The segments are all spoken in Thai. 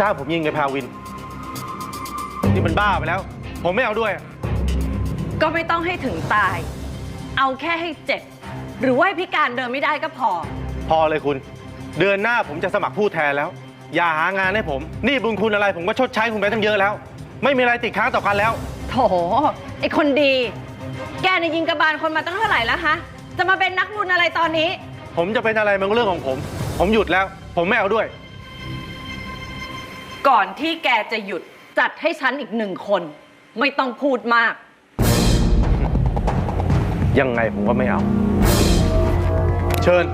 จ้างผมยิงไอ้พาวิน นี่มันบ้าไปแล้ว ผมไม่เอาด้วย ก็ไม่ต้องให้ถึงตาย เอาแค่ให้เจ็บ หรือว่าให้พิการเดินไม่ได้ก็พอ พอเลยคุณ เดือนหน้าผมจะสมัครผู้แทนแล้ว อย่าหางานให้ผม นี่บุญคุณอะไรผมก็ชดใช้คุณไปตั้งเยอะแล้ว ไม่มีอะไรติดค้างต่อกันแล้ว โถไอคนดี แกเนี่ยยิงกระบาลคนมาตั้งเท่าไหร่แล้วฮะ จะมาเป็นนักบุญอะไรตอนนี้ ผมจะเป็นอะไรมันก็เรื่องของผม ผมหยุดแล้ว ผมไม่เอาด้วย ก่อนที่แกจะหยุดจัดให้ฉันอีกหนึ่งคน ไม่ต้องพูดมาก ยังไงผมก็ไม่เอา เชิญ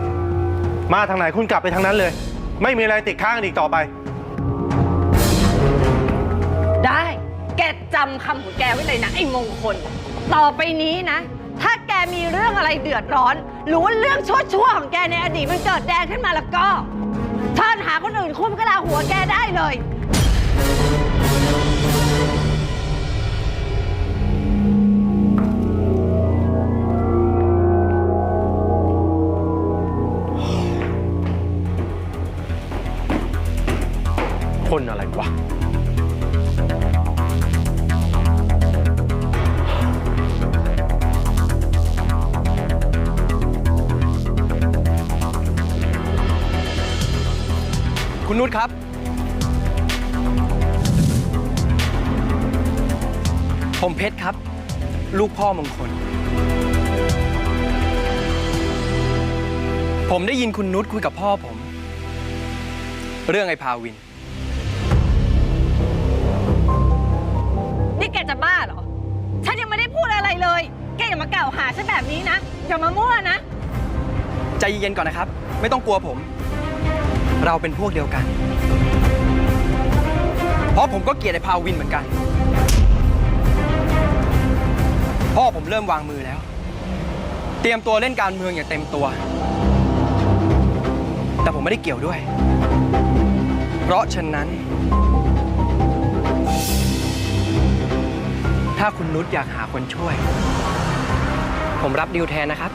มาทางไหนคุณกลับไปทางนั้นเลย ไม่มีอะไรติดค้างกันอีกต่อไป ได้ แกจำคำของแกไว้เลยนะไอ้มงคล ต่อไปนี้นะ ถ้าแกมีเรื่องอะไรเดือดร้อน หรือว่าเรื่องชั่วๆของแกในอดีตมันเกิดแดงขึ้นมาแล้วก็ เชินหาคนอื่นคุ้มก็ลาหัวแกได้เลย คนอะไรวะ คุณนุชครับ ผมเพชรครับ ลูกพ่อมงคล ผมได้ยินคุณนุชคุยกับพ่อผม เรื่องไอ้พาวิน นี่แกจะบ้าเหรอ ฉันยังไม่ได้พูดอะไรเลย แกอย่ามากล่าวหาฉันแบบนี้นะ อย่ามามั่วนะ ใจเย็นๆก่อนนะครับ ไม่ต้องกลัวผม เราเป็นพวกเดียวกัน เพราะผมก็เกลียดไอ้พาวินเหมือนกัน พ่อผมเริ่มวางมือแล้ว เตรียมตัวเล่นการเมืองอย่างเต็มตัว แต่ผมไม่ได้เกี่ยวด้วย เพราะฉะนั้น ถ้าคุณนุชอยากหาคนช่วย ผมรับดิวแทนนะครับ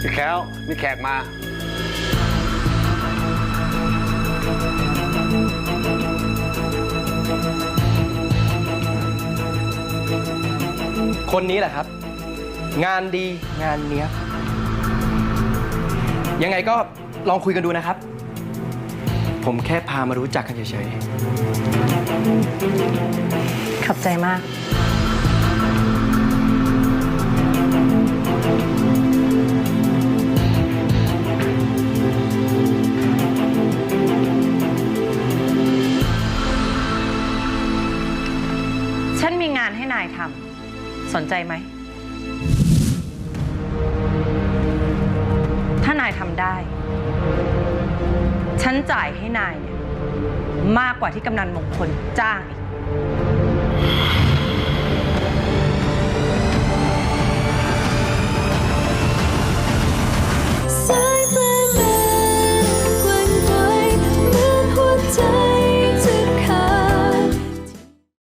พี่แค้วมีแขกมา คนนี้แหละครับ งานดีงานเนี้ยบยังไงก็ลองคุยกันดูนะครับ ผมแค่พามารู้จักกันเฉยขอบใจมาก ฉันมีงานให้นายทำสนใจไหม ถ้านายทำได้ ฉันจ่ายให้นายเนี่ยมากกว่าที่กำนันมงคลจ้างอีก